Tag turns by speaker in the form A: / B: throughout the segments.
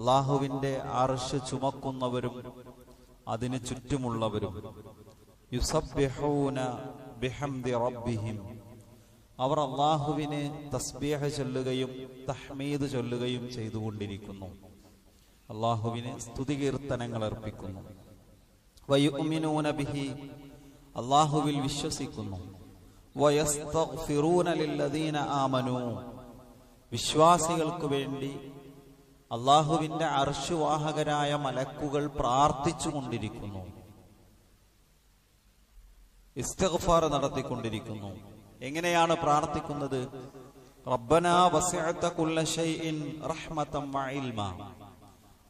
A: അള്ളാഹുവിന്റെ അർഷ് ചുമക്കുന്നവരും അതിന് ചുറ്റുമുള്ളവരും. അവർ അള്ളാഹുവിന് തസ്ബീഹ ചൊല്ലുകയും തഹ്മീദ് ചൊല്ലുകയും ചെയ്തുകൊണ്ടിരിക്കുന്നു. അള്ളാഹുവിന് സ്തുതികീർത്തനങ്ങൾ അർപ്പിക്കുന്നു. ബിഹി. അള്ളാഹുവിൽ വിശ്വസിക്കുന്നു. വയസ്തഗ്ഫിറൂന ആമനൂ. വിശ്വാസികൾക്ക് വേണ്ടി അള്ളാഹുവിന്റെ അർശുവാഹകരായ മലക്കുകൾ പ്രാർത്ഥിച്ചുകൊണ്ടിരിക്കുന്നു. ഇസ്തഗ്ഫാർ നടത്തിക്കൊണ്ടിരിക്കുന്നു. എങ്ങനെയാണ് പ്രാർത്ഥിക്കുന്നത്?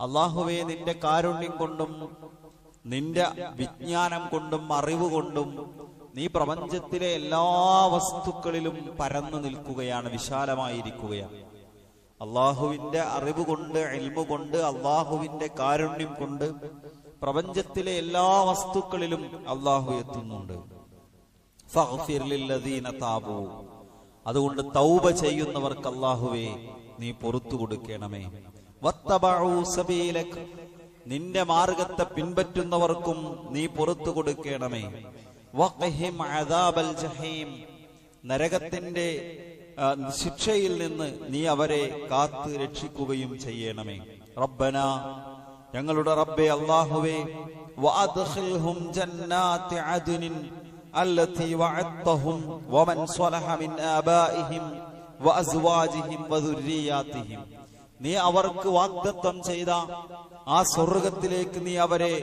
A: അള്ളാഹുവേ നിന്റെ കാരുണ്യം കൊണ്ടും നിന്റെ വിജ്ഞാനം കൊണ്ടും അറിവ് കൊണ്ടും നീ പ്രപഞ്ചത്തിലെ എല്ലാ വസ്തുക്കളിലും പരന്നു നിൽക്കുകയാണ് വിശാലമായിരിക്കുകയാണ്. അള്ളാഹുവിന്റെ അറിവ് കൊണ്ട് എൽമു കൊണ്ട് അള്ളാഹുവിന്റെ കാരുണ്യം കൊണ്ട് പ്രപഞ്ചത്തിലെ എല്ലാ വസ്തുക്കളിലും അള്ളാഹു എത്തുന്നുണ്ട്. അതുകൊണ്ട് തൗബ ചെയ്യുന്നവർക്ക് അള്ളാഹുവേ നീ പൊറത്തു കൊടുക്കണമേ. നിന്റെ മാർഗത്തെ പിൻപറ്റുന്നവർക്കും നീ പൊറത്തു കൊടുക്കണമേ. നരകത്തിന്റെ ശിക്ഷയിൽ നിന്ന് നീ അവരെ കാത്ത് രക്ഷിക്കുകയും ചെയ്യണമേ. റബ്ബന ഞങ്ങളുടെ റബ്ബെ അള്ളാഹുവേ അല്ലതി വഅദ്തഹും വമൻ സ്വലഹ മിൻ ആബാഇഹിം വഅസ്വാജിഹിം വദുർരിയാതിഹിം നീ അവർക്ക് വാഗ്ദത്തം ചെയ്ത ആ സ്വർഗത്തിലേക്ക് നീ അവരെ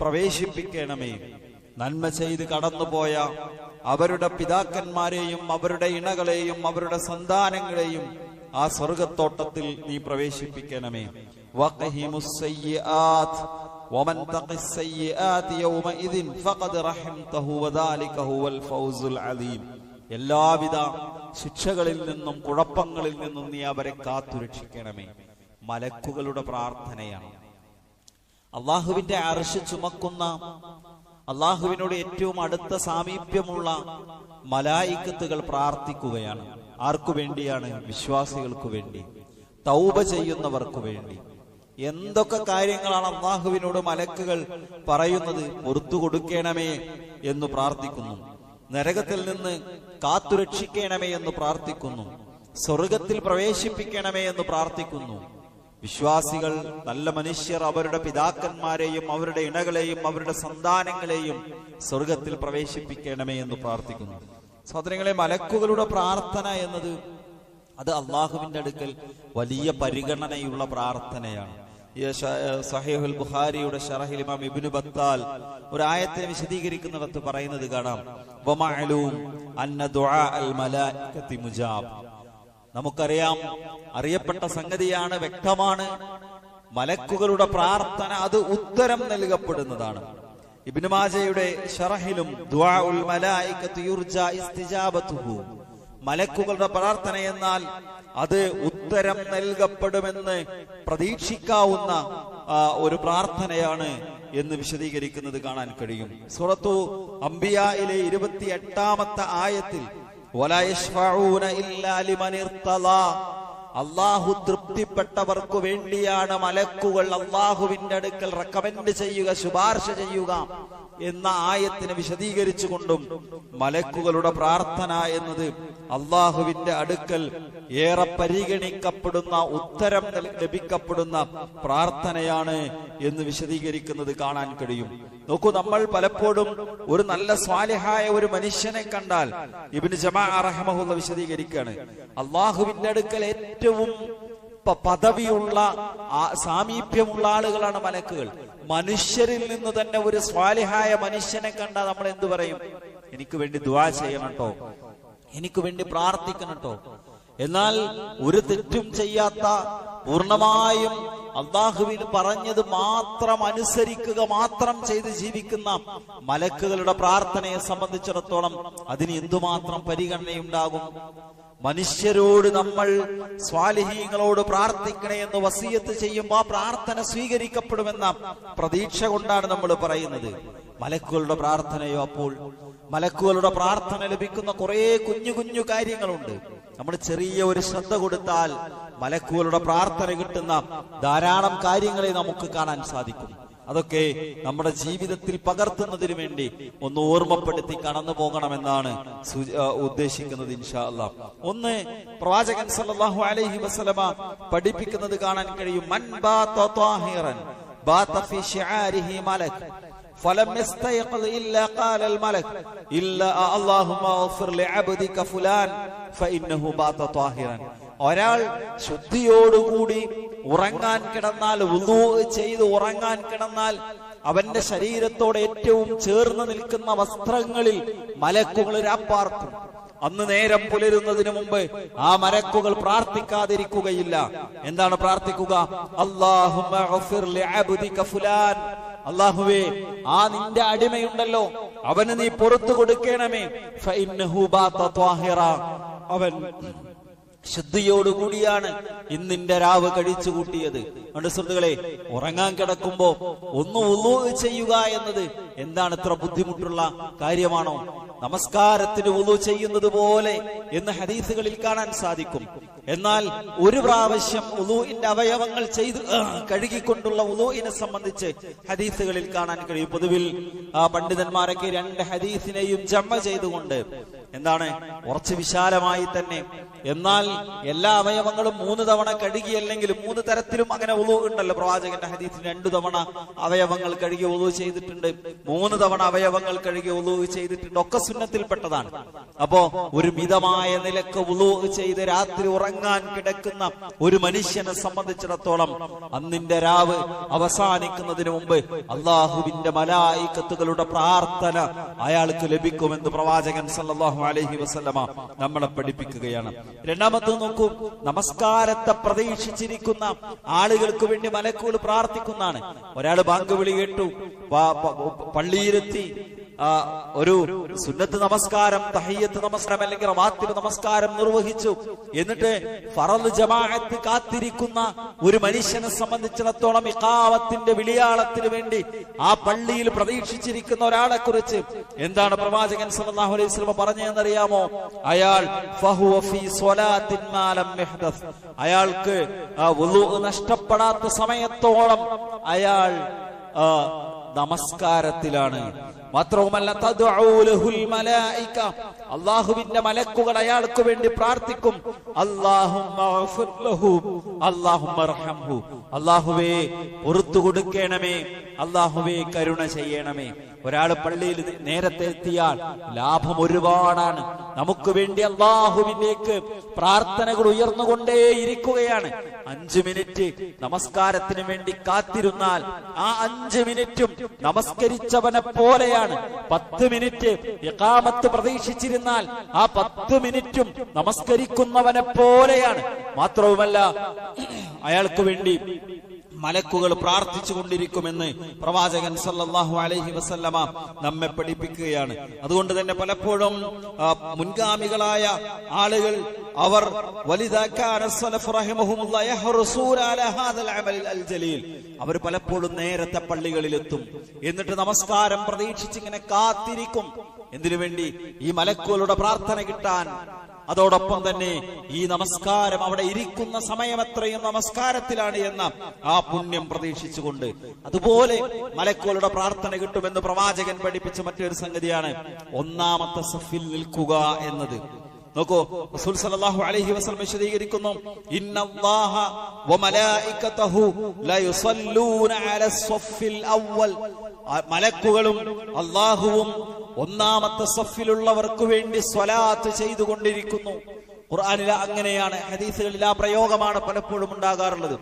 A: പ്രവേശിപ്പിക്കണമേ. നന്മ ചെയ്ത് കടന്നുപോയ അവരുടെ പിതാക്കന്മാരെയും അവരുടെ ഇണകളെയും അവരുടെ സന്താനങ്ങളെയും ആ സ്വർഗത്തോട്ടത്തിൽ നീ പ്രവേശിപ്പിക്കണമേ. എല്ലാവിധ ശിക്ഷകളിൽ നിന്നും കുഴപ്പങ്ങളിൽ നിന്നും നീ അവരെ കാത്തുരക്ഷിക്കണമേ. മലക്കുകളുടെ പ്രാർത്ഥനയാണ്. അള്ളാഹുവിന്റെ അർഷ് ചുമക്കുന്ന അള്ളാഹുവിനോട് ഏറ്റവും അടുത്ത സാമീപ്യമുള്ള മലായിക്കത്തുകൾ പ്രാർത്ഥിക്കുകയാണ്. ആർക്കു വേണ്ടിയാണ്? വിശ്വാസികൾക്ക് വേണ്ടി. തൗബ ചെയ്യുന്നവർക്ക് വേണ്ടി. എന്തൊക്കെ കാര്യങ്ങളാണ് അള്ളാഹുവിനോട് മലക്കുകൾ പറയുന്നത്? പുറത്തു കൊടുക്കണമേ എന്ന് പ്രാർത്ഥിക്കുന്നു. നരകത്തിൽ നിന്ന് കാത്തുരക്ഷിക്കണമേ എന്ന് പ്രാർത്ഥിക്കുന്നു. സ്വർഗത്തിൽ പ്രവേശിപ്പിക്കണമേ എന്ന് പ്രാർത്ഥിക്കുന്നു. വിശ്വാസികൾ നല്ല മനുഷ്യർ അവരുടെ പിതാക്കന്മാരെയും അവരുടെ ഇണകളെയും അവരുടെ സന്താനങ്ങളെയും സ്വർഗത്തിൽ പ്രവേശിപ്പിക്കണമേ എന്ന് പ്രാർത്ഥിക്കുന്നു. സഹോദരങ്ങളെ മലക്കുകളുടെ പ്രാർത്ഥന എന്നത് അത് അള്ളാഹുവിന്റെ അടുക്കൽ വലിയ പരിഗണനയുള്ള പ്രാർത്ഥനയാണ്. സഹേഹുൽ ബുഹാരിയുടെ ഷറഹിൽ ഇമാം ഇബ്നു ബത്താൽ ഒരു ആയത്തിനെ വിശദീകരിക്കുന്നിടത്ത് പറയുന്നത് കാണാം. അന്ന ദുആ അൽ മുജാബ്. നമുക്കറിയാം അറിയപ്പെട്ട സംഗതിയാണ് വ്യക്തമാണ്. മലക്കുകളുടെ പ്രാർത്ഥന അത് ഉത്തരം നൽകപ്പെടുന്നതാണ്. ഇബ്നു മാജയുടെ ഷറഹിലും ദുആഉൽ മലായികത്തി യുർജാ ഇസ്തിജാബത്തുഹു. മലക്കുകളുടെ പ്രാർത്ഥന എന്നാൽ അത് ഉത്തരം നൽകപ്പെടുമെന്ന് പ്രതീക്ഷിക്കാവുന്ന ഒരു പ്രാർത്ഥനയാണ് എന്ന് വിശദീകരിക്കുന്നത് കാണാൻ കഴിയും. സുറത്തു അംബിയയിലെ ഇരുപത്തി എട്ടാമത്തെ ആയത്തിൽ ولا يشفعون إلا لمن ارتضى. അള്ളാഹു തൃപ്തിപ്പെട്ടവർക്കു വേണ്ടിയാണ് മലക്കുകൾ അള്ളാഹുവിന്റെ അടുക്കൽ റെക്കമെൻഡ് ചെയ്യുക ശുപാർശ ചെയ്യുക എന്ന ആയത്തിനെ വിശദീകരിച്ചുകൊണ്ടും മലക്കുകളുടെ പ്രാർത്ഥന എന്നത് അള്ളാഹുവിന്റെ അടുക്കൽ ഏറെ പരിഗണിക്കപ്പെടുന്ന ഉത്തരം ലഭിക്കപ്പെടുന്ന പ്രാർത്ഥനയാണ് എന്ന് വിശദീകരിക്കുന്നത് കാണാൻ കഴിയും. നോക്കൂ നമ്മൾ പലപ്പോഴും ഒരു നല്ല സ്വാലിഹായ ഒരു മനുഷ്യനെ കണ്ടാൽ ഇബിന് ജമാ അറഹമഹുള്ള വിശദീകരിക്കുകയാണ്. അള്ളാഹുവിന്റെ അടുക്കൽ ഏറ്റവും പ- പദവിയുള്ള സാമീപ്യമുള്ള ആളുകളാണ് മലക്കുകൾ. മനുഷ്യരിൽ നിന്ന് തന്നെ ഒരു സ്വാലിഹായ മനുഷ്യനെ കണ്ടാൽ നമ്മൾ എന്തു പറയും? എനിക്ക് വേണ്ടി ദുആ ചെയ്യണം കേട്ടോ എനിക്ക് വേണ്ടി പ്രാർത്ഥിക്കണം കേട്ടോ എന്നാൽ ഒരു തെറ്റും ചെയ്യാത്ത പൂർണമായും അള്ളാഹുവിന് പറഞ്ഞത് മാത്രം അനുസരിക്കുക മാത്രം ചെയ്ത് ജീവിക്കുന്ന മലക്കുകളുടെ പ്രാർത്ഥനയെ സംബന്ധിച്ചിടത്തോളം അതിന് എന്തുമാത്രം പരിഗണനയുണ്ടാകും? മനുഷ്യരോട് നമ്മൾ സ്വാലിഹീങ്ങളോട് പ്രാർത്ഥിക്കണേ എന്ന് വസീയത്ത് ചെയ്യുമ്പോൾ ആ പ്രാർത്ഥന സ്വീകരിക്കപ്പെടുമെന്ന പ്രതീക്ഷ കൊണ്ടാണ് നമ്മൾ പറയുന്നത്. മലക്കുകളുടെ പ്രാർത്ഥനയോ അപ്പോൾ മലക്കുകളുടെ പ്രാർത്ഥന ലഭിക്കുന്ന കുറെ കുഞ്ഞു കുഞ്ഞു കാര്യങ്ങളുണ്ട്. നമ്മൾ ചെറിയ ഒരു ശ്രദ്ധ കൊടുത്താൽ മലക്കുകളുടെ പ്രാർത്ഥന കിട്ടുന്ന ധാരാളം കാര്യങ്ങളെ നമുക്ക് കാണാൻ സാധിക്കും. അതൊക്കെ നമ്മുടെ ജീവിതത്തിൽ പകർത്തുന്നതിന് വേണ്ടി ഒന്ന് ഓർമ്മപ്പെടുത്തി കടന്നു പോകണമെന്നാണ് സൂച- ആ, ഉദ്ദേശിക്കുന്നത് ഇൻഷാ അല്ലാ ഒന്ന് പ്രവാചകൻ സല്ലല്ലാഹു അലൈഹി വസല്ലമ പഠിപ്പിക്കുന്നത് കാണാൻ കഴിയും മൻ ബാത ത്വാഹിറൻ ബാത ഫി ശിആരിഹി മലക് فلم يستيقظ إلا قال الملك إلا اللهم اغفر لعبدك فلان فإنه بات طاهرا ഒരാൾ ശുദ്ധിയോടുകൂടി ഉറങ്ങാൻ കിടന്നാൽ വുളൂ ചെയ്ത് ഉറങ്ങാൻ കിടന്നാൽ അവന്റെ ശരീരത്തോട് ഏറ്റവും ചേർന്ന് നിൽക്കുന്ന വസ്ത്രങ്ങളിൽ മലക്കുകൾ രാപ്പാർക്കും അന്ന് നേരം പുലരുന്നതിന് മുമ്പ് ആ മരക്കുകൾ പ്രാർത്ഥിക്കാതിരിക്കുകയില്ല. എന്താണ് പ്രാർത്ഥിക്കുക? ഫുലാൻ. അള്ളാഹുവേ ആ നിന്റെ അടിമയുണ്ടല്ലോ. അവന് നീ പുറത്തു കൊടുക്കണമേ. അവൻ ശുദ്ധിയോടുകൂടിയാണ് ഇന്നിന്റെ രാവ് കഴിച്ചു കൂട്ടിയത്. അതുകൊണ്ട് സുഹൃത്തുക്കളെ ഉറങ്ങാൻ കിടക്കുമ്പോ ഒന്ന് ഉളു ചെയ്യുക എന്നത് എന്താണ് ഇത്ര ബുദ്ധിമുട്ടുള്ള കാര്യമാണോ? നമസ്കാരത്തിന് ഉളു ചെയ്യുന്നത് പോലെ എന്ന് ഹദീസുകളിൽ കാണാൻ സാധിക്കും. എന്നാൽ ഒരു പ്രാവശ്യം ഉളുവിന്റെ അവയവങ്ങൾ ചെയ്ത് കഴുകിക്കൊണ്ടുള്ള ഉളുവിനെ സംബന്ധിച്ച് ഹദീസുകളിൽ കാണാൻ കഴിയും. പൊതുവിൽ ആ പണ്ഡിതന്മാരൊക്കെ രണ്ട് ഹദീസിനെയും ജമ്മ ചെയ്തുകൊണ്ട് എന്താണ് കുറച്ച് വിശാലമായി തന്നെ എന്നാൽ എല്ലാ അവയവങ്ങളും മൂന്ന് തവണ കഴുകിയല്ലെങ്കിലും മൂന്ന് തരത്തിലും അങ്ങനെ ഉളു ഉണ്ടല്ലോ. പ്രവാചകന്റെ ഹദീസിൽ രണ്ടു തവണ അവയവങ്ങൾ കഴുകി ഉളു ചെയ്തിട്ടുണ്ട്. മൂന്ന് തവണ അവയവങ്ങൾ കഴുകി ഉളു ചെയ്തിട്ടുണ്ട്. ഒക്കെ സുന്നത്തിൽപ്പെട്ടതാണ്. അപ്പോ ഒരു മിതമായ നിലയ്ക്ക് ഉളു ചെയ്ത് രാത്രി ഉറങ്ങാൻ കിടക്കുന്ന ഒരു മനുഷ്യനെ സംബന്ധിച്ചിടത്തോളം അന്നിന്റെ രാവ് അവസാനിക്കുന്നതിന് മുമ്പ് അള്ളാഹുവിന്റെ മലായിക്കത്തുകളുടെ പ്രാർത്ഥന അയാൾക്ക് ലഭിക്കുമെന്ന് പ്രവാചകൻ സല്ലാഹു അലഹി വസ്ലമ നമ്മളെ പഠിപ്പിക്കുകയാണ്. രണ്ടാമത്തെ നോക്കൂ നമസ്കാരത്തെ പ്രതീക്ഷിച്ചിരിക്കുന്ന ആളുകൾക്ക് വേണ്ടി മലക്കുകൾ പ്രാർത്ഥിക്കുന്നതാണ്. ഒരാൾ ബാങ്ക് വിളി കേട്ടു പള്ളിയിലെത്തി ഒരു സുന്നത്ത് നമസ്കാരം തഹയ്യത്ത് നമസ്കാരം അല്ലെങ്കിൽ റവാത്തിബ് നമസ്കാരം നിർവഹിച്ചു. എന്നിട്ട് ഫറദ് ജമാഅത്ത് കാത്തിരിക്കുന്ന ഒരു മനുഷ്യനെ സംബന്ധിച്ചിടത്തോളം ഇഖാവത്തിന്റെ വിളിയാളത്തിന് വേണ്ടി ആ പള്ളിയിൽ പ്രതീക്ഷിച്ചിരിക്കുന്ന ഒരാളെ കുറിച്ച് എന്താണ് പ്രവാചകൻ സല്ലല്ലാഹു അലൈഹി വസല്ലം പറഞ്ഞതെന്നറിയാമോ? അയാൾ ഫഹുവ ഫീ സ്വലാത്തിൻ മാലം മിഹ്ദസ് അയാൾക്ക് ആ വുളു നഷ്ടപ്പെടാത്ത സമയത്തോളം അയാൾ നമസ്കാരത്തിലാണ് മാത്രവുമല്ല അള്ളാഹുവിന്റെ മലക്കുകൾ അയാൾക്ക് വേണ്ടി പ്രാർത്ഥിക്കും. അള്ളാഹുവേ പുറത്തു കൊടുക്കണമേ. അള്ളാഹുവേ കരുണ ചെയ്യണമേ. ഒരാൾ പള്ളിയിൽ നേരത്തെ എത്തിയാൽ ലാഭം ഒരുപാടാണ്. നമുക്ക് വേണ്ടി അള്ളാഹുവിലേക്ക് പ്രാർത്ഥനകൾ ഉയർന്നുകൊണ്ടേ ഇരിക്കുകയാണ് അഞ്ചു മിനിറ്റ് നമസ്കാരത്തിന് വേണ്ടി കാത്തിരുന്നാൽ ആ അഞ്ചു മിനിറ്റും നമസ്കരിച്ചവനെ പോലെയാണ്. പത്ത് മിനിറ്റ് ഇഖാമത്ത് പ്രതീക്ഷിച്ചിരുന്നാൽ ആ പത്ത് മിനിറ്റും നമസ്കരിക്കുന്നവനെ പോലെയാണ്. മാത്രവുമല്ല അയാൾക്ക് വേണ്ടി മലക്കുകൾ പ്രാർത്ഥിച്ചു കൊണ്ടിരിക്കുമെന്ന് പ്രവാചകൻ സല്ലാഹു അലൈഹി വസല്ലമ നമ്മെ പഠിപ്പിക്കുകയാണ്. അതുകൊണ്ട് തന്നെ പലപ്പോഴും മുൻഗാമികളായ ആളുകൾ അവർ അവർ പലപ്പോഴും നേരത്തെ പള്ളികളിലെത്തും. എന്നിട്ട് നമസ്കാരം പ്രതീക്ഷിച്ച് ഇങ്ങനെ കാത്തിരിക്കും. എന്തിനു വേണ്ടി? ഈ മലക്കുകളുടെ പ്രാർത്ഥന കിട്ടാൻ. അതോടൊപ്പം തന്നെ ഈ നമസ്കാരം അവിടെ ഇരിക്കുന്ന സമയം എത്രയും നമസ്കാരത്തിലാണ് എന്ന ആ പുണ്യം പ്രതീക്ഷിച്ചുകൊണ്ട് അതുപോലെ മലക്കുകളുടെ പ്രാർത്ഥന കിട്ടുമെന്ന് പ്രവാചകൻ പഠിപ്പിച്ച മറ്റൊരു സംഗതിയാണ്. ഒന്നാമത്തെ സഫിൽ നിൽക്കുക എന്നത്. നോക്കൂ റസൂൽ സല്ലല്ലാഹു അലൈഹി വസല്ലം ഇന്നല്ലാഹ വമലായികതഹു ലാ സഫിൽ അവ്വൽ. മലക്കുകളും അള്ളാഹുവും ഒന്നാമത്തെ സഫിലുള്ളവർക്ക് വേണ്ടി സ്വലാത്ത് ചെയ്തുകൊണ്ടിരിക്കുന്നു. ഖുർആാനില അങ്ങനെയാണ് ഹദീസുകളിൽ ആ പ്രയോഗമാണ് പലപ്പോഴും ഉണ്ടാകാറുള്ളത്.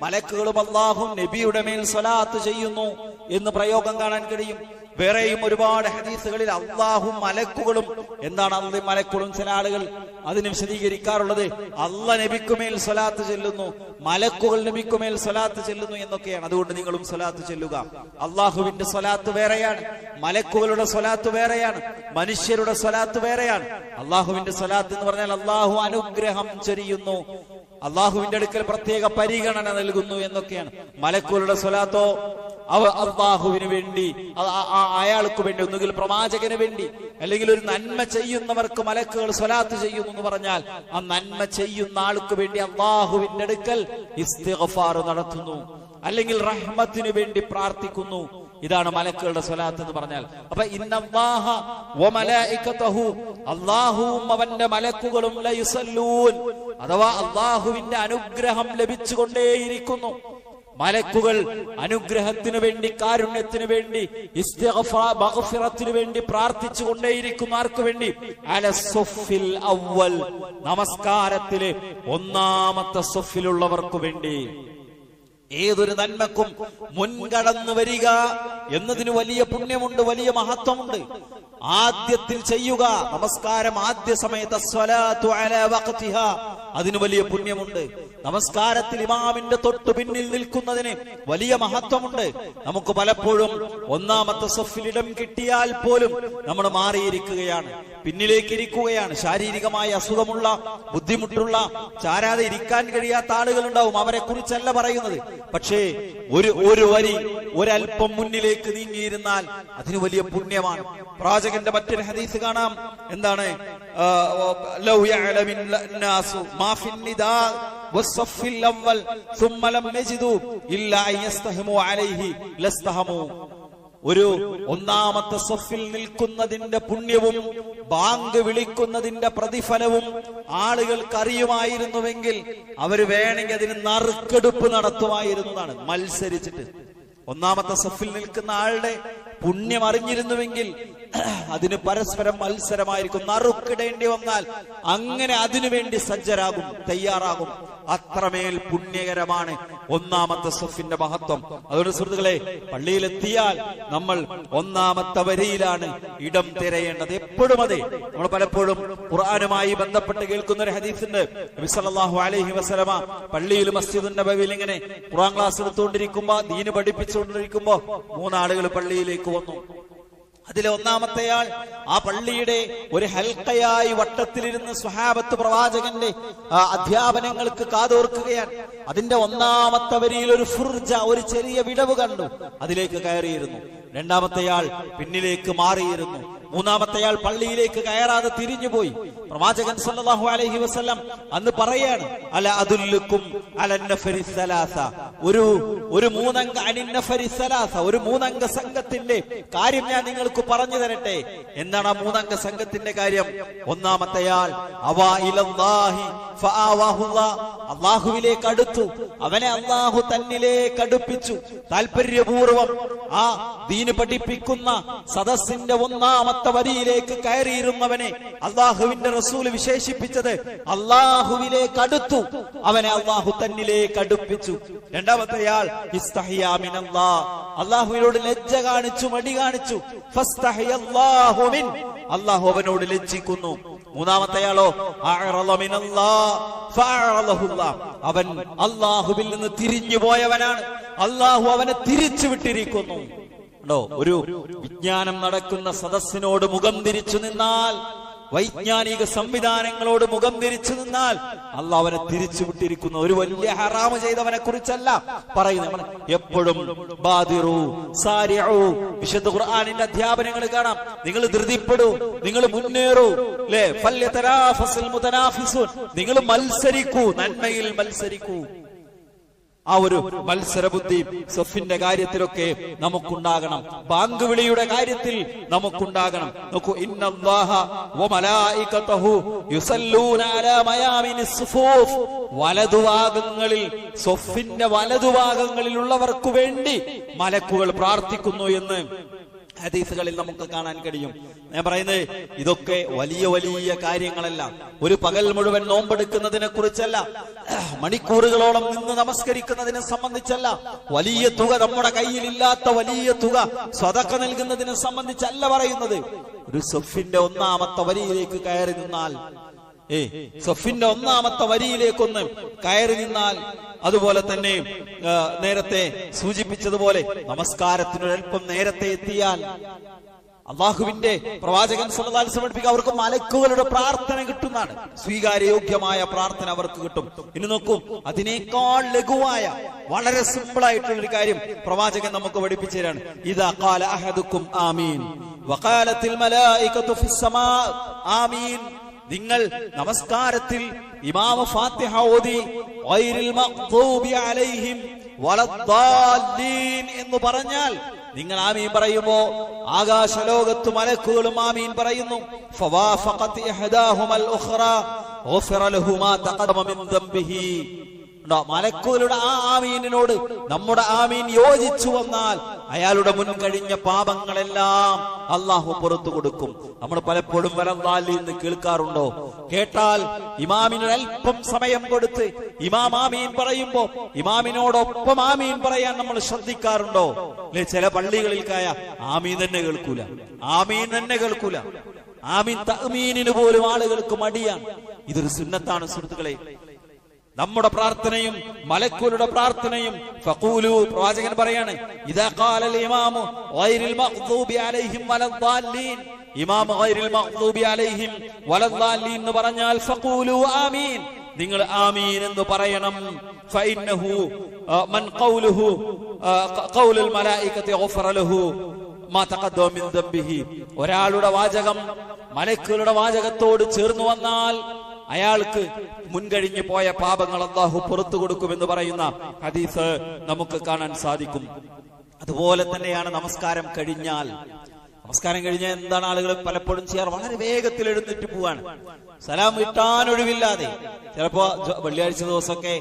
A: മലക്കുകളും അള്ളാഹും നബിയുടെ മേൽ സ്വലാത്ത് ചെയ്യുന്നു എന്ന് പ്രയോഗം കാണാൻ കഴിയും. വേറെയും ഒരുപാട് ഹദീസുകളിൽ അള്ളാഹും മലക്കുകളും എന്താണ് അള്ളി മലക്കുകളും ചില ആളുകൾ അതിന് വിശദീകരിക്കാറുള്ളത്? അല്ല നബിക്കുമേൽ സ്വലാത്ത് ചെല്ലുന്നു മലക്കുകൾ നബിക്കുമേൽ സ്വലാത്ത് ചെല്ലുന്നു എന്നൊക്കെയാണ്. അതുകൊണ്ട് നിങ്ങളും സ്വലാത്ത് ചെല്ലുക. അള്ളാഹുവിന്റെ സ്വലാത്ത് വേറെയാണ് മലക്കുകളുടെ സ്വലാത്ത് വേറെയാണ് മനുഷ്യരുടെ സ്വലാത്ത് വേറെയാണ്. അള്ളാഹുവിന്റെ സ്വലാത്ത് എന്ന് പറഞ്ഞാൽ അള്ളാഹു അനുഗ്രഹം ചൊരിയുന്നു അള്ളാഹുവിന്റെ അടുക്കൽ പ്രത്യേക പരിഗണന നൽകുന്നു എന്നൊക്കെയാണ്. മലക്കുകളുടെ സ്വലാത്തോ അവ അള്ളാഹുവിന് വേണ്ടി അയാൾക്ക് വേണ്ടി ഒന്നുകിൽ പ്രവാചകന് വേണ്ടി അല്ലെങ്കിൽ ഒരു നന്മ ചെയ്യുന്നവർക്ക് മലക്കുകൾ സ്വലാത്ത് ചെയ്യുന്നു എന്ന് പറഞ്ഞാൽ ആ നന്മ ചെയ്യുന്ന ആൾക്ക് വേണ്ടി അള്ളാഹുവിന്റെ അടുക്കൽ ഇസ്തിഗ്ഫാർ നടത്തുന്നു അല്ലെങ്കിൽ റഹ്മത്തിന് വേണ്ടി പ്രാർത്ഥിക്കുന്നു. ഇതാണ് മലക്കുകളുടെ സ്വലാത്ത് എന്ന് പറഞ്ഞാൽ. അപ്പൊ അല്ലാഹുവും അവന്റെ മലക്കുകളും അഥവാ അള്ളാഹുവിന്റെ അനുഗ്രഹം ലഭിച്ചുകൊണ്ടേയിരിക്കുന്നു. മലക്കുകൾ അനുഗ്രഹത്തിന് വേണ്ടി കാരുണ്യത്തിന് വേണ്ടി മഗ്ഫിറത്തിന് വേണ്ടി പ്രാർത്ഥിച്ചു കൊണ്ടേയിരിക്കും. ആർക്ക് വേണ്ടി? അലസൊഫിൽ അവൽ നമസ്കാരത്തിലെ ഒന്നാമത്തെ സൊഫിലുള്ളവർക്ക് വേണ്ടി. ഏതൊരു നന്മക്കും മുൻകടന്നു വരിക എന്നതിന് വലിയ പുണ്യമുണ്ട് വലിയ മഹത്വമുണ്ട്. ആദ്യത്തിൽ ചെയ്യുക. നമസ്കാരം ആദ്യ സമയത്ത്. അതിന് വലിയ പുണ്യമുണ്ട്. നമസ്കാരത്തിൽ ഇമാമിന്റെ തൊട്ടു പിന്നിൽ നിൽക്കുന്നതിന് വലിയ മഹത്വമുണ്ട്. നമുക്ക് പലപ്പോഴും ഒന്നാമത്തെ സൊഫിൽ കിട്ടിയാൽ പോലും നമ്മൾ മാറിയിരിക്കുകയാണ്. പിന്നിലേക്ക് ഇരിക്കുകയാണ് ശാരീരികമായ അസുഖമുള്ള ബുദ്ധിമുട്ടുള്ള ചാരാതെ ഇരിക്കാൻ കഴിയാത്ത ആളുകൾ ഉണ്ടാവും അവരെ കുറിച്ചല്ല പറയുന്നത്. പക്ഷേ ഒരു ഒരു വരി ഒരൽപ്പം മുന്നിലേക്ക് നീങ്ങിയിരുന്നാൽ അതിന് വലിയ പുണ്യമാണ്. പ്രാചകന്റെ മറ്റൊരു ഹദീസ് കാണാം. എന്താണ്? ലൗ മാ വസ്സഫിൽ അവൽ ثم لم يجدوا ഇല്ല അൻ യസ്തഹമു അലൈഹി ലസ്തഹമു ഒരു ഒന്നാമത്തെ സൊഫിൽ നിൽക്കുന്നതിന്റെ പുണ്യവും ബാങ്ക് വിളിക്കുന്നതിന്റെ പ്രതിഫലവും ആളുകൾക്ക് അറിയുമായിരുന്നുവെങ്കിൽ അവര് വേണമെങ്കിൽ അതിന് നറുക്കെടുപ്പ് നടത്തുമായിരുന്നതാണ് മത്സരിച്ചിട്ട് ഒന്നാമത്തെ സഫിൽ നിൽക്കുന്ന ആളുടെ പുണ്യം അറിഞ്ഞിരുന്നുവെങ്കിൽ അതിന് പരസ്പരം മത്സരമായിരിക്കും. നറുക്കിടേണ്ടി വന്നാൽ അങ്ങനെ അതിനുവേണ്ടി സജ്ജരാകും തയ്യാറാകും. അത്രമേൽ പുണ്യകരമാണ് ഒന്നാമത്തെ സഫിന്റെ മഹത്വം. അതുകൊണ്ട് സുഹൃത്തുക്കളെ പള്ളിയിലെത്തിയാൽ നമ്മൾ ഒന്നാമത്തെ വരിയിലാണ് ഇടം തിരയേണ്ടത്. എപ്പോഴും അതെ. നമ്മൾ പലപ്പോഴും ഖുർആനുമായി ബന്ധപ്പെട്ട് കേൾക്കുന്ന ഒരു ഹദീസുണ്ട്. നബി അലഹി വസല്ലമ പള്ളിയിൽ മസ്ജിദിന്റെ നബവിയിൽ ഇങ്ങനെ ഖുറാൻ ക്ലാസ് എടുത്തുകൊണ്ടിരിക്കുമ്പോ ദീന് പഠിപ്പിച്ചുകൊണ്ടിരിക്കുമ്പോ മൂന്നാളുകൾ പള്ളിയിലേക്ക് വന്നു. അതിലെ ഒന്നാമത്തെയാൾ ആ പള്ളിയുടെ ഒരു ഹൽക്കയായി വട്ടത്തിലിരുന്ന് സ്വഹാബത്ത് പ്രവാചകന്റെ അധ്യാപനങ്ങൾക്ക് കാതോർക്കുകയാണ്. അതിന്റെ ഒന്നാമത്തെ വരിയിൽ ഒരു ഫുർജ ഒരു ചെറിയ വിടവ് കണ്ടു. അതിലേക്ക് കയറിയിരുന്നു. രണ്ടാമത്തെയാൾ പിന്നിലേക്ക് മാറിയിരുന്നു. മൂന്നാമത്തെയാൾ പള്ളിയിലേക്ക് കയറാതെ തിരിഞ്ഞുപോയി. പ്രവാചകൻ സല്ലല്ലാഹു അലൈഹി വസല്ലം അന്ന് പറയാണ് അല അതുല്ലുക്കും അലന്നഫരിസലാസ ഒരു ഒരു മൂന്നംഗ അനിന്നഫരിസലാസ ഒരു മൂന്നംഗ സംഘത്തിന്റെ കാര്യം ഞാൻ നിങ്ങൾക്ക് പറഞ്ഞു തരട്ടെ. എന്താണ് ആ മൂന്നംഗ സംഘത്തിന്റെ കാര്യം? ഒന്നാമത്തെയാൾ. അള്ളാഹുവിലേക്ക് അടുത്തു. അവനെ അള്ളാഹു തന്നിലേക്ക് അടുപ്പിച്ചു. താല്പര്യപൂർവം ആ ദീന് പഠിപ്പിക്കുന്ന സദസ്സിന്റെ ഒന്നാമത്തെ വരിയിലേക്ക് കയറിയിരുന്നവനെ അള്ളാഹുവിന്റെ റസൂൽ വിശേഷിപ്പിച്ചത് അള്ളാഹുവിലേക്ക് അടുത്തു. അവനെ അള്ളാഹു തന്നിലേക്ക് അടുപ്പിച്ചു. രണ്ടാമത്തെയാൾ ഇസ്തഹിയാമിനല്ലാ അള്ളാഹുവിനോട് ലജ്ജ കാണിച്ചു മടി കാണിച്ചു. അള്ളാഹു അവനോട് ലജ്ജിക്കുന്നു. മൂന്നാമത്തെയാളോ. അവൻ അള്ളാഹുവിൽ നിന്ന് തിരിഞ്ഞു പോയവനാണ് അള്ളാഹു അവനെ തിരിച്ചു വിട്ടിരിക്കുന്നു ഉണ്ടോ? ഒരു വിജ്ഞാനം നടക്കുന്ന സദസ്സിനോട് മുഖം തിരിച്ചു നിന്നാൽ വൈജ്ഞാനിക സംവിധാനങ്ങളോട് മുഖം തിരിച്ചു നിന്നാൽ അല്ല അവനെ തിരിച്ചു വിട്ടിരിക്കുന്ന ഒരു വലിയ ഹറാമ് ചെയ്തവനെ കുറിച്ചല്ല പറയുന്നത്. എപ്പോഴും ബാദിറു സാരിഉ വിശുദ്ധ ഖുർആനിന്റെ അധ്യാപനങ്ങൾ കാണാം. നിങ്ങൾ ധൃതിപ്പെടൂ നിങ്ങൾ മുന്നേറൂ. നിങ്ങൾ മത്സരിക്കൂ നന്മയിൽ മത്സരിക്കൂ. ആ ഒരു മത്സരബുദ്ധി സഫിന്റെ കാര്യത്തിലൊക്കെ നമുക്കുണ്ടാകണം. ബാങ്ക് വിളിയുടെ കാര്യത്തിൽ നമുക്കുണ്ടാകണം. നോക്കൂ വലതുഭാഗങ്ങളിൽ സൊഫിന്റെ വലതുഭാഗങ്ങളിലുള്ളവർക്ക് വേണ്ടി മലക്കുകൾ പ്രാർത്ഥിക്കുന്നു എന്ന് ഹദീസുകളിൽ നമുക്ക് കാണാൻ കഴിയും. ഞാൻ പറയുന്നത് ഇതൊക്കെ വലിയ വലിയ കാര്യങ്ങളല്ല. ഒരു പകൽ മുഴുവൻ നോമ്പെടുക്കുന്നതിനെ കുറിച്ചല്ല. മണിക്കൂറുകളോളം നിന്ന് നമസ്കരിക്കുന്നതിനെ സംബന്ധിച്ചല്ല. വലിയ തുക നമ്മുടെ കയ്യിൽ ഇല്ലാത്ത വലിയ തുക സ്വതക്ക നൽകുന്നതിനെ സംബന്ധിച്ചല്ല പറയുന്നത്. ഒരു സൊഫിന്റെ ഒന്നാമത്തെ വരിയിലേക്ക് കയറി നിന്നാൽ ഏ സൊഫിന്റെ ഒന്നാമത്തെ വരിയിലേക്കൊന്ന് കയറി നിന്നാൽ അതുപോലെ തന്നെ നേരത്തെ സൂചിപ്പിച്ചതുപോലെ നമസ്കാരത്തിനൊരൽപ്പം നേരത്തെ എത്തിയാൽ അള്ളാഹുവിന്റെ പ്രവാചകൻ സല്ലല്ലാഹു അലൈഹി വസല്ലം അവർക്ക് മലക്കുകളുടെ പ്രാർത്ഥന കിട്ടുന്നതാണ്. സ്വീകാര്യയോഗ്യമായ പ്രാർത്ഥന അവർക്ക് കിട്ടും. ഇനി നോക്കൂ അതിനേക്കാൾ ലഘുവായ വളരെ സിമ്പിൾ ആയിട്ടുള്ള ഒരു കാര്യം പ്രവാചകൻ നമുക്ക് പഠിപ്പിച്ചു തരാണ്. ഇതാ അഹദുക്കും ആമീൻ. വഖാലത്തിൽ മലായികത്തു ഫിസ് ആമീൻ. നിങ്ങൾ നമസ്കാരത്തിൽ ഇമാമ ഫാത്തിഹ ഓതി അലൈഹിം എന്ന് പറഞ്ഞാൽ നിങ്ങൾ ആമീൻ പറയുമോ? ആകാശലോകത്ത് മലക്കുകളും ആമീൻ പറയുന്നു. ഫവാഫഖത് ഇഹ്ദാഹുമൽ ഉഖ്റ ഗഫറ ലഹുമാ തഖദ്ദമ മിൻ ദംബിഹി. ഉണ്ടോ? മലക്കുകളുടെ ആ ആമീനിനോട് നമ്മുടെ ആമീൻ യോജിച്ചു വന്നാൽ അയാളുടെ മുൻ കഴിഞ്ഞ പാപങ്ങളെല്ലാം അള്ളാഹു പുറത്തു കൊടുക്കും. നമ്മൾ പലപ്പോഴും വലന്താലിൽ നിന്ന് കേൾക്കാറുണ്ടോ? കേട്ടാൽ ഇമാമിന് അല്പം സമയം കൊടുത്ത് ഇമാം ആമീൻ പറയുമ്പോ ഇമാമിനോടൊപ്പം ആമീൻ പറയാൻ നമ്മൾ ശ്രദ്ധിക്കാറുണ്ടോ? അല്ലെ ചില പള്ളികളിൽ കായ ആമീൻ തന്നെ കേൾക്കൂല. ആമീൻ തന്നെ കേൾക്കൂല. ആമീൻ തഅമീനിന് പോലും ആളുകൾക്ക് മടിയാണ്. ഇതൊരു സുന്നത്താണ് സുഹൃത്തുക്കളെ. നമ്മുടെ പ്രാർത്ഥനയും മലക്കൂലുടെ പ്രാർത്ഥനയും ഫഖൂലു പ്രവാചകൻ പറയാണ് ഇദാ ഖാലൽ ഇമാമു ഗൈറിൽ മഗ്ദൂബി അലൈഹിം വലദ്ദാല്ലീൻ. ഇമാം ഗൈറിൽ മഗ്ദൂബി അലൈഹിം വലദ്ദാല്ലീൻ എന്ന് പറഞ്ഞാൽ ഫഖൂലു ആമീൻ. നിങ്ങൾ ആമീൻ എന്ന് പറയണം. ഫഇന്നഹു മൻ ഖൗലുഹു ഖൗലുൽ മലായികത്തി ഗഫറ ലഹു മാ തഖദ്ദമ മിൻ ദംബിഹി. ഒരാളുടെ വാചകം മലക്കുകളുടെ വാചകത്തോട് ചേർന്നു വന്നാൽ അയാൾക്ക് മുൻകഴിഞ്ഞു പോയ പാപങ്ങൾ അള്ളാഹു പുറത്തു കൊടുക്കുമെന്ന് പറയുന്ന ഹദീസ് നമുക്ക് കാണാൻ സാധിക്കും. അതുപോലെ തന്നെയാണ് നമസ്കാരം കഴിഞ്ഞാൽ. നമസ്കാരം കഴിഞ്ഞ എന്താണ് ആളുകൾ പലപ്പോഴും ചെയ്യാറ്? വളരെ വേഗത്തിൽ എഴുന്നേറ്റ് പോവാണ്. സലാം കിട്ടാൻ ഒഴിവില്ലാതെ. ചിലപ്പോ വെള്ളിയാഴ്ച ദിവസമൊക്കെ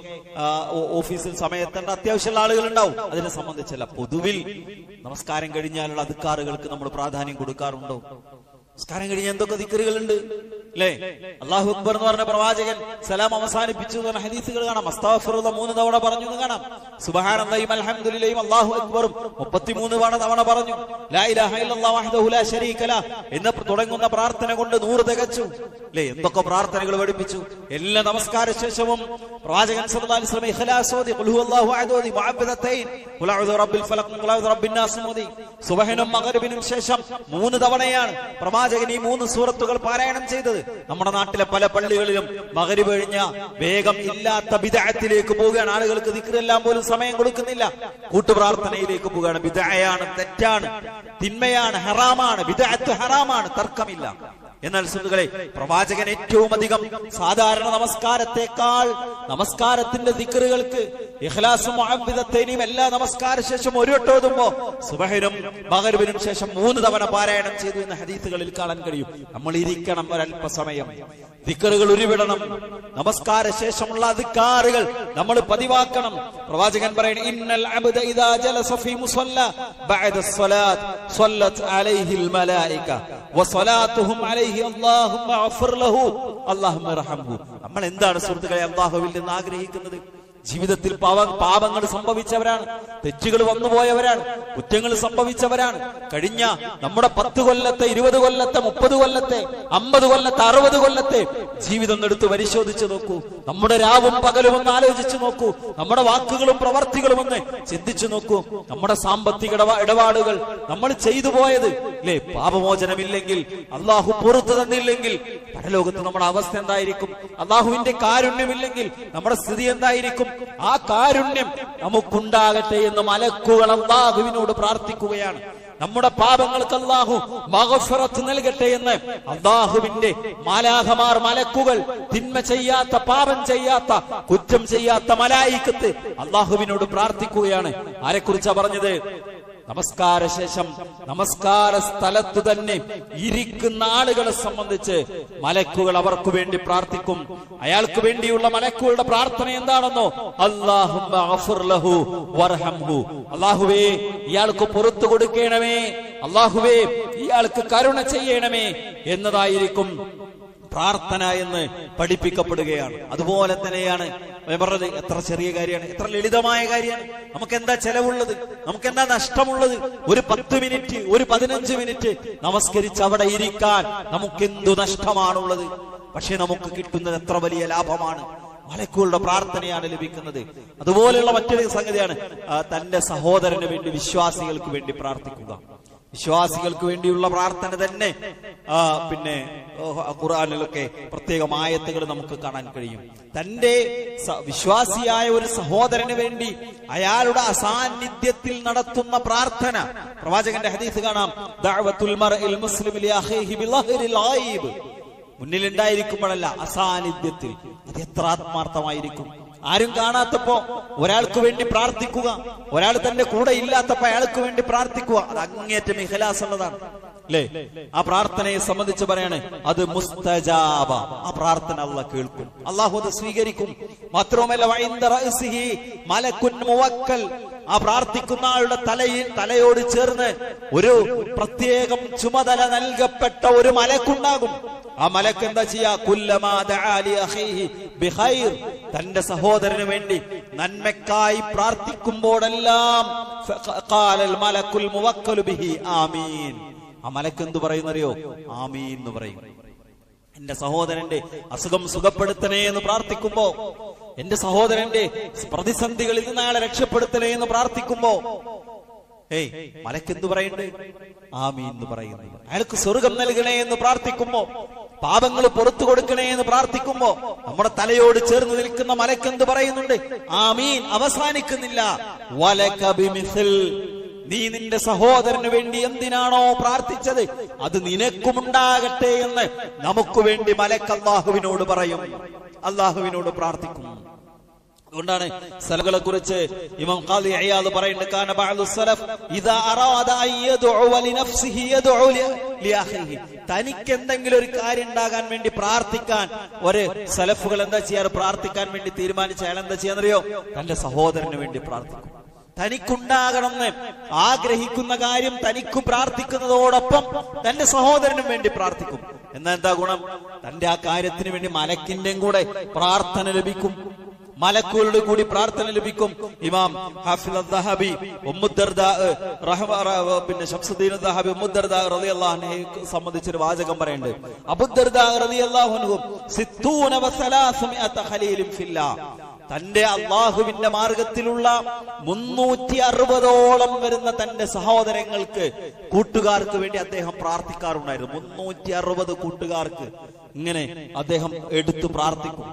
A: ഓഫീസിൽ സമയത്തേണ്ട. അത്യാവശ്യമുള്ള ആളുകൾ ഉണ്ടാവും അതിനെ സംബന്ധിച്ചല്ല പൊതുവിൽ നമസ്കാരം കഴിഞ്ഞാലുള്ള അധികാറുകൾക്ക് നമ്മൾ പ്രാധാന്യം കൊടുക്കാറുണ്ടോ? നമസ്കാരം കഴിഞ്ഞ എന്തൊക്കെ ദിക്കറുകളുണ്ട് അല്ലേ? അള്ളാഹു അക്ബർ എന്ന് പറഞ്ഞ പ്രവാചകൻ സലാം അവസാനിപ്പിച്ചു എന്ന് ഹദീസുകൾ കാണാം. മൂന്ന് തവണ പറഞ്ഞു എന്ന് കാണാം. സുബഹാനന്ദയും അലഹമുല്ലയും അള്ളാഹു അക്ബറും മുപ്പത്തിമൂന്ന് തവണ തവണ പറഞ്ഞു എന്ന് തുടങ്ങുന്ന പ്രാർത്ഥന കൊണ്ട് നൂറ് തികച്ചു. അല്ലേ? എന്തൊക്കെ പ്രാർത്ഥനകൾ പഠിപ്പിച്ചു? എല്ലാ നമസ്കാര ശേഷവും പ്രവാചകൻ സുബഹിനും മഗ്രിബിനും ശേഷം മൂന്ന് തവണയാണ് പ്രവാചകൻ ഈ മൂന്ന് സൂറത്തുകൾ പാരായണം ചെയ്തത്. നമ്മുടെ നാട്ടിലെ പല പള്ളികളിലും മകരി കഴിഞ്ഞ വേഗം ഇല്ലാത്ത വിദായത്തിലേക്ക് പോവുകയാണ്. ആളുകൾക്ക് ദിക്കറെല്ലാം പോലും സമയം കൊടുക്കുന്നില്ല. കൂട്ടുപ്രാർത്ഥനയിലേക്ക് പോവുകയാണ്. വിദായാണ് തെറ്റാണ്. തിന്മയാണ് ഹറാമാണ്. വിദായത്ത് ഹറാമാണ്. തർക്കമില്ല. എന്നാൽ സുഹൃത്തുക്കളെ പ്രവാചകൻ ഏറ്റവും അധികം സാധാരണ നമസ്കാരത്തെക്കാൾ നമസ്കാരത്തിന്റെ ദിക്കറുകൾക്ക് ഇഖ്ലാസും മുഅബ്ബിദത്തൈനിയും എല്ലാ നമസ്കാര ശേഷം ഒരു വട്ടം ഓതുമ്പോ സുബഹിനും മകരുവിനും ശേഷം മൂന്ന് തവണ പാരായണം ചെയ്തു എന്ന ഹദീസുകളിൽ കാണാൻ കഴിയും. നമ്മൾ ഇരിക്കണം ഒരല്പസമയം. ദിക്കറുകൾ ഉരുവിടണം. നമസ്കാര ശേഷമുള്ള അധികാറുകൾ നമ്മൾ പതിവാക്കണം. പ്രവാചകൻ പറയുന്നത് ഇന്നൽ അബ്ദ ഇദാ ജലസ ഫീ ബഅദ സ്വല്ലത്ത് മലായിക. നമ്മൾ എന്താണ് സുഹൃത്തുക്കളെ അല്ലാഹുവിൽ നിന്ന് ആഗ്രഹിക്കുന്നത്? ജീവിതത്തിൽ പാവ പാപങ്ങൾ സംഭവിച്ചവരാണ്. തെറ്റുകൾ വന്നുപോയവരാണ്. കുറ്റങ്ങൾ സംഭവിച്ചവരാണ്. കഴിഞ്ഞ നമ്മുടെ പത്ത് കൊല്ലത്തെ ഇരുപത് കൊല്ലത്തെ മുപ്പത് കൊല്ലത്തെ അമ്പത് കൊല്ലത്തെ അറുപത് കൊല്ലത്തെ ജീവിതം എടുത്ത് പരിശോധിച്ചു നോക്കൂ. നമ്മുടെ രാവും പകലും ഒന്ന് ആലോചിച്ചു നോക്കൂ. നമ്മുടെ വാക്കുകളും പ്രവർത്തികളും ഒന്ന് ചിന്തിച്ചു നോക്കൂ. നമ്മുടെ സാമ്പത്തിക ഇടപാ- ഇടപാടുകൾ നമ്മൾ ചെയ്തു പോയത് അല്ലേ പാപമോചനമില്ലെങ്കിൽ അള്ളാഹു പുറത്തു തന്നില്ലെങ്കിൽ പരലോകത്ത് നമ്മുടെ അവസ്ഥ എന്തായിരിക്കും? അള്ളാഹുവിന്റെ കാരുണ്യമില്ലെങ്കിൽ നമ്മുടെ സ്ഥിതി എന്തായിരിക്കും? ആ കാരുണ്യം നമുക്കുണ്ടാകട്ടെ എന്ന് മലക്കുകൾ അള്ളാഹുവിനോട് പ്രാർത്ഥിക്കുകയാണ്. നമ്മുടെ പാപങ്ങൾക്ക് അള്ളാഹു മഹഫറത്ത് നൽകട്ടെ എന്ന് അള്ളാഹുവിന്റെ മാലാഹമാർ മലക്കുകൾ തിന്മ ചെയ്യാത്ത പാപം ചെയ്യാത്ത കുറ്റം ചെയ്യാത്ത മലായിക്കത്ത് അള്ളാഹുവിനോട് പ്രാർത്ഥിക്കുകയാണ്. ആരെക്കുറിച്ചാ പറഞ്ഞത്? നമസ്കാര ശേഷം നമസ്കാര സ്ഥലത്ത് തന്നെ ഇരിക്കുന്ന ആളുകളെ സംബന്ധിച്ച് മലക്കുകൾ അവർക്ക് വേണ്ടി പ്രാർത്ഥിക്കും. അയാൾക്ക് വേണ്ടിയുള്ള മലക്കുകളുടെ പ്രാർത്ഥന എന്താണെന്നോ? അള്ളാഹു അള്ളാഹുവേ ഇയാൾക്ക് പുറത്തു കൊടുക്കണമേ. അള്ളാഹുവേ ഇയാൾക്ക് കരുണ ചെയ്യണമേ. എന്നതായിരിക്കും പ്രാർത്ഥന എന്ന് പഠിപ്പിക്കപ്പെടുകയാണ്. അതുപോലെ തന്നെയാണ് പറഞ്ഞത് എത്ര ചെറിയ കാര്യമാണ് എത്ര ലളിതമായ കാര്യമാണ്. നമുക്ക് എന്താ ചെലവുള്ളത്? നമുക്ക് എന്താ നഷ്ടമുള്ളത്? ഒരു പത്ത് മിനിറ്റ് ഒരു പതിനഞ്ച് മിനിറ്റ് നമസ്കരിച്ച് അവിടെ ഇരിക്കാൻ നമുക്ക് എന്തു നഷ്ടമാണുള്ളത്? പക്ഷെ നമുക്ക് കിട്ടുന്നത് എത്ര വലിയ ലാഭമാണ്. മലക്കുകളുടെ പ്രാർത്ഥനയാണ് ലഭിക്കുന്നത്. അതുപോലെയുള്ള മറ്റൊരു സംഗതിയാണ് തന്റെ സഹോദരന് വേണ്ടി വിശ്വാസികൾക്ക് വേണ്ടി പ്രാർത്ഥിക്കുക. വിശ്വാസികൾക്ക് വേണ്ടിയുള്ള പ്രാർത്ഥന തന്നെ. പിന്നെ ഖുറാനിലൊക്കെ പ്രത്യേകം ആയത്തുകൾ നമുക്ക് കാണാൻ കഴിയും. തന്റെ വിശ്വാസിയായ ഒരു സഹോദരന് വേണ്ടി അയാളുടെ അസാന്നിധ്യത്തിൽ നടത്തുന്ന പ്രാർത്ഥന. പ്രവാചകന്റെ ഹദീസ് കാണാം. മുന്നിലുണ്ടായിരിക്കുമ്പോഴല്ല അസാന്നിധ്യത്തിൽ. അത് എത്ര ആത്മാർത്ഥമായിരിക്കും. ആരും കാണാത്തപ്പോ ഒരാൾക്ക് വേണ്ടി പ്രാർത്ഥിക്കുക ഒരാൾ തന്റെ കൂടെ ഇല്ലാത്തപ്പോ അയാൾക്ക് വേണ്ടി പ്രാർത്ഥിക്കുക അത് അങ്ങേറ്റം ഇഹലാസ് ഉള്ളതാണ് അല്ലേ ആ പ്രാർത്ഥനയെ സംബന്ധിച്ച് പറയാണ് അത് മുസ്തജാബ. ആ പ്രാർത്ഥന അല്ല കേൾക്കും. അള്ളാഹു അത് സ്വീകരിക്കും. മാത്രവുമല്ല ആ പ്രാർത്ഥിക്കുന്ന ആളുടെ തലയിൽ തലയോട് ചേർന്ന് ഒരു പ്രത്യേകം ചുമതല നൽകപ്പെട്ട ഒരു മലക്കുണ്ടാകും. ആ മലക്ക് എന്താ ചെയ്യാ? തന്റെ സഹോദരന് വേണ്ടി നന്മക്കായി പ്രാർത്ഥിക്കുമ്പോഴെല്ലാം ആമീൻ. ആ മലക്ക് എന്തു പറയുന്നറിയോ? ആമീൻ എന്ന് പറയും. എന്റെ സഹോദരന്റെ അസുഖം സുഖപ്പെടുത്തണേ എന്ന് പ്രാർത്ഥിക്കുമ്പോ എന്റെ സഹോദരന്റെ പ്രതിസന്ധികളിൽ നിന്ന് അയാളെ രക്ഷപ്പെടുത്തണേ എന്ന് പ്രാർത്ഥിക്കുമ്പോ ഏയ് മലക്ക് എന്ത് പറയുന്നുണ്ട്? ആമീൻ എന്ന് പറയുന്നു. അയാൾക്ക് സ്വർഗം നൽകണേ എന്ന് പ്രാർത്ഥിക്കുമ്പോ പാപങ്ങൾ പുറത്തു കൊടുക്കണേ എന്ന് പ്രാർത്ഥിക്കുമ്പോ നമ്മുടെ തലയോട് ചേർന്ന് നിൽക്കുന്ന മലക്കെന്ത് പറയുന്നുണ്ട്? ആ മീൻ അവസാനിക്കുന്നില്ല നീ നിന്റെ സഹോദരന് വേണ്ടി എന്തിനാണോ പ്രാർത്ഥിച്ചത്? അത് നിനക്കുമുണ്ടാകട്ടെ എന്ന് നമുക്ക് വേണ്ടി മലക്ക് അള്ളാഹുവിനോട് പറയും. അള്ളാഹുവിനോട് പ്രാർത്ഥിക്കും. അതുകൊണ്ടാണ് സലകളെ കുറിച്ച് ഇമാം ഖാദി അയ്യാദ് പറയുന്നത് കാന ബഅദു സലഫ് ഇദാ അറാദ അൻ ലിനഫ്സിഹി യദ്ഉ ലിഅഖിഹി തനിക്ക് എന്തെങ്കിലും ഒരു കാര്യം ഉണ്ടാകാൻ വേണ്ടി പ്രാർത്ഥിക്കാൻ ഒരു സലഫുകൾ എന്താ ചെയ്യാറ് പ്രാർത്ഥിക്കാൻ വേണ്ടി തീരുമാനിച്ച അയാൾ എന്താ ചെയ്യാന്നറിയോ? തന്റെ സഹോദരന് വേണ്ടി പ്രാർത്ഥിക്കും. തനിക്കുണ്ടാകണമെന്ന് ആഗ്രഹിക്കുന്ന കാര്യം തനിക്ക് പ്രാർത്ഥിക്കുന്നതോടൊപ്പം തന്റെ സഹോദരനും വേണ്ടി പ്രാർത്ഥിക്കും. എന്നാ എന്താ ഗുണം? തന്റെ ആ കാര്യത്തിന് വേണ്ടി മലക്കിന്റെയും കൂടെ പ്രാർത്ഥന ലഭിക്കും. മലക്കുകളുടെ കൂടി പ്രാർത്ഥന ലഭിക്കും. ഇമാം റഹ്മ പിന്നെ സംബന്ധിച്ചൊരു വാചകം പറയുന്നുണ്ട്. തന്റെ അള്ളാഹുവിന്റെ മാർഗത്തിലുള്ള മുന്നൂറ്റി അറുപതോളം വരുന്ന തന്റെ സഹോദരങ്ങൾക്ക് കൂട്ടുകാർക്ക് വേണ്ടി അദ്ദേഹം പ്രാർത്ഥിക്കാറുണ്ടായിരുന്നു. മുന്നൂറ്റി അറുപത് കൂട്ടുകാർക്ക് ഇങ്ങനെ അദ്ദേഹം എടുത്തു പ്രാർത്ഥിക്കും.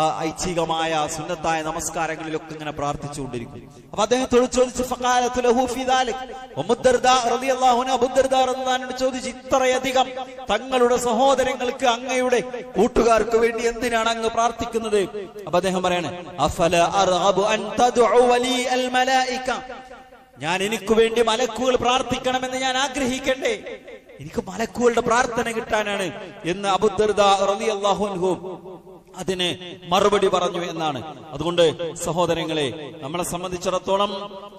A: ആ ഐച്ഛികമായ സുന്നത്തായ നമസ്കാരങ്ങളിലൊക്കെ ഇങ്ങനെ പ്രാർത്ഥിച്ചുകൊണ്ടിരിക്കും. അപ്പൊ അദ്ദേഹത്തോട് ചോദിച്ചു ചോദിച്ചു ഇത്രയധികം തങ്ങളുടെ സഹോദരങ്ങൾക്ക് അങ്ങയുടെ കൂട്ടുകാർക്ക് വേണ്ടി എന്തിനാണ് അങ്ങ് പ്രാർത്ഥിക്കുന്നത്? അപ്പൊ അദ്ദേഹം പറയാണ് ഞാൻ എനിക്ക് വേണ്ടി മലക്കുകൾ പ്രാർത്ഥിക്കണമെന്ന് ഞാൻ ആഗ്രഹിക്കണ്ടേ? എനിക്ക് മലക്കുകളുടെ പ്രാർത്ഥന കിട്ടാനാണ് എന്ന് അബുദ്ദർദാഹു അതിന് മറുപടി പറഞ്ഞു എന്നാണ്. അതുകൊണ്ട് സഹോദരങ്ങളെ നമ്മളെ സംബന്ധിച്ചിടത്തോളം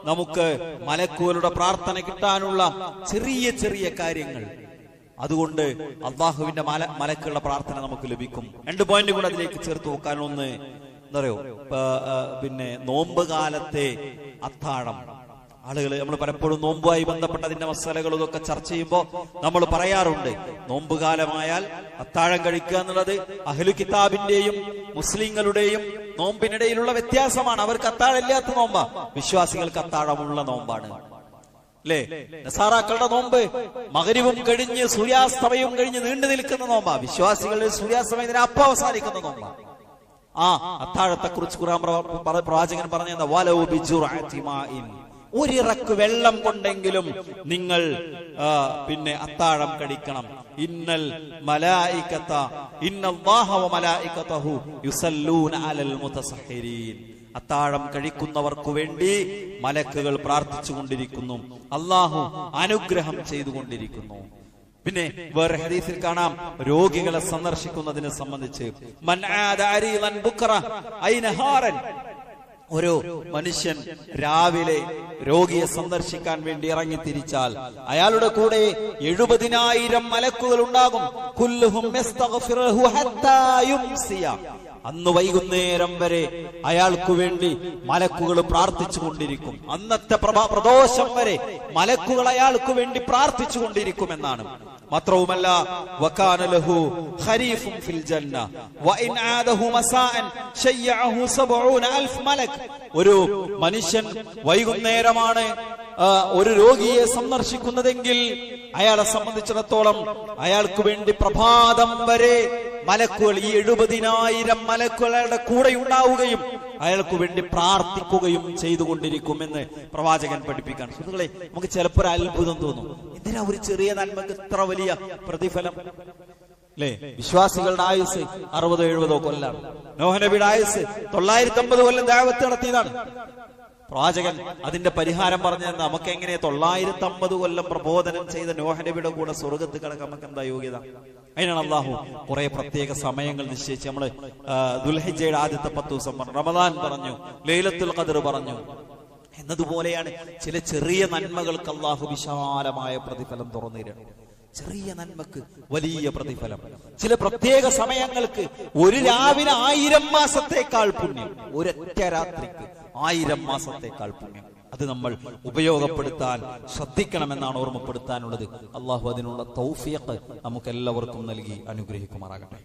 A: നമുക്ക് മലക്കുകളുടെ പ്രാർത്ഥന കിട്ടാനുള്ള ചെറിയ ചെറിയ കാര്യങ്ങൾ. അതുകൊണ്ട് അള്ളാഹുവിന്റെ മല മലക്കുകളുടെ പ്രാർത്ഥന നമുക്ക് ലഭിക്കും. രണ്ട് പോയിന്റ് കൂടെ അതിലേക്ക് ചേർത്ത് നോക്കാൻ ഒന്ന് എന്താ പറയോ പിന്നെ നോമ്പ് കാലത്തെ അത്താഴം. ആളുകൾ നമ്മൾ പലപ്പോഴും നോമ്പുമായി ബന്ധപ്പെട്ട അതിന്റെ മസാലകളും ഇതൊക്കെ ചർച്ച ചെയ്യുമ്പോൾ നമ്മൾ പറയാറുണ്ട് നോമ്പ് കാലമായാൽ അത്താഴം കഴിക്കുക എന്നുള്ളത് അഹ്ലു കിതാബിന്റെയും മുസ്ലിങ്ങളുടെയും നോമ്പിനിടയിലുള്ള വ്യത്യാസമാണ്. അവർക്ക് അത്താഴമില്ലാത്ത നോമ്പാ. വിശ്വാസികൾക്ക് അത്താഴമുള്ള നോമ്പാണ്. അല്ലേ നസാറാക്കളുടെ നോമ്പ് മകരിവും കഴിഞ്ഞ് സൂര്യാസ്തമയവും കഴിഞ്ഞ് നീണ്ടു നിൽക്കുന്ന നോമ്പാ. വിശ്വാസികളുടെ സൂര്യാസ്തമയത്തിന് അപ്പം അവസാനിക്കുന്ന നോമ്പാ. ആ അത്താഴത്തെ കുറിച്ച് ഖുർആൻ പ്രവാചകൻ പറഞ്ഞ. ഒരിറക്ക് വെള്ളം കൊണ്ടെങ്കിലും നിങ്ങൾ പിന്നെ അത്താഴം കടിക്കണം ഇന്നൽ മലായിക്കത്ത ഇന്നല്ലാഹ വ മലായികതഹു യുസല്ലൂന അലൽ മുതസഹരീൻ. അത്താഴം കഴിക്കുന്നവർക്കു വേണ്ടി മലക്കുകൾ പ്രാർത്ഥിച്ചു കൊണ്ടിരിക്കുന്നു അള്ളാഹു അനുഗ്രഹം ചെയ്തുകൊണ്ടിരിക്കുന്നു. പിന്നെ വേറെ ഹദീസിൽ കാണാം. രോഗികളെ സന്ദർശിക്കുന്നതിനെ സംബന്ധിച്ച്. ഒരു മനുഷ്യൻ രാവിലെ രോഗിയെ സന്ദർശിക്കാൻ വേണ്ടി ഇറങ്ങി തിരിച്ചാൽ അയാളുടെ കൂടെ എഴുപതിനായിരം മലക്കുകൾ ഉണ്ടാകും. അന്ന് വൈകുന്നേരം വരെ അയാൾക്കു വേണ്ടി മലക്കുകൾ പ്രാർത്ഥിച്ചു കൊണ്ടിരിക്കും. അന്നത്തെ പ്രഭാ പ്രദോഷം വരെ മലക്കുകൾ അയാൾക്കു വേണ്ടി പ്രാർത്ഥിച്ചു കൊണ്ടിരിക്കുമെന്നാണ് മാത്രവുമല്ല ലഹു ഫിൽ ജന്ന. മസാഅൻ ശയ്യഅഹു 70000 മലക്. ഒരു മനുഷ്യൻ വൈകുന്നേരമാണ് ഒരു രോഗിയെ സന്ദർശിക്കുന്നതെങ്കിൽ അയാളെ സംബന്ധിച്ചിടത്തോളം അയാൾക്ക് വേണ്ടി പ്രഭാതം വരെ മലക്കുകൾ ഈ എഴുപതിനായിരം മലക്കുകൾ അയാളുടെ കൂടെ ഉണ്ടാവുകയും അയാൾക്ക് വേണ്ടി പ്രാർത്ഥിക്കുകയും ചെയ്തുകൊണ്ടിരിക്കുമെന്ന് പ്രവാചകൻ പഠിപ്പിക്കാൻ സുഹൃത്തുക്കളെ നമുക്ക് ചിലപ്പോൾ ഒരു അത്ഭുതം തോന്നും. എന്തിനാ ഒരു ചെറിയ നന്മക്ക് ഇത്ര വലിയ പ്രതിഫലം? അല്ലേ വിശ്വാസികളുടെ ആയുസ് അറുപതോ എഴുപതോ കൊല്ലാണ് നോഹനബിയുടെ ആയുസ് തൊള്ളായിരത്തി അമ്പത് കൊല്ലം ദാവത്ത് നടത്തിയതാണ്. പ്രവാചകൻ അതിന്റെ പരിഹാരം പറഞ്ഞു നമുക്ക് എങ്ങനെ തൊള്ളായിരത്തി അമ്പത് കൊല്ലം പ്രബോധനം ചെയ്ത നോഹനബിയുടെ കൂടെ സ്വർഗത്ത് കിടക്കാൻ നമുക്ക് എന്താ യോഗ്യത? അതിനാണ് അള്ളാഹു കുറെ പ്രത്യേക സമയങ്ങൾ നിശ്ചയിച്ച് നമ്മൾ ദുൽഹിജയുടെ ആദ്യത്തെ പത്ത് ദിവസം പറഞ്ഞു. റമദാൻ പറഞ്ഞു ലൈലത്തുൽ ഖദർ പറഞ്ഞു. എന്നതുപോലെയാണ് ചില ചെറിയ നന്മകൾക്ക് അള്ളാഹു വിശാലമായ പ്രതിഫലം തുറന്നിരുന്നത് ചെറിയ നന്മക്ക് വലിയ പ്രതിഫലം. ചില പ്രത്യേക സമയങ്ങൾക്ക് ഒരു രാവിലെ ആയിരം മാസത്തേക്കാൾ പുണ്യം. ഒരൊറ്റ രാത്രിക്ക്. ആയിരം മാസത്തേക്കാൾ പുണ്യം. അത് നമ്മൾ ഉപയോഗപ്പെടുത്താൻ ശ്രദ്ധിക്കണമെന്നാണ് ഓർമ്മപ്പെടുത്താനുള്ളത്. അള്ളാഹു അതിനുള്ള തൗഫിയക്ക് നമുക്ക് എല്ലാവർക്കും നൽകി അനുഗ്രഹിക്കുമാറാകട്ടെ.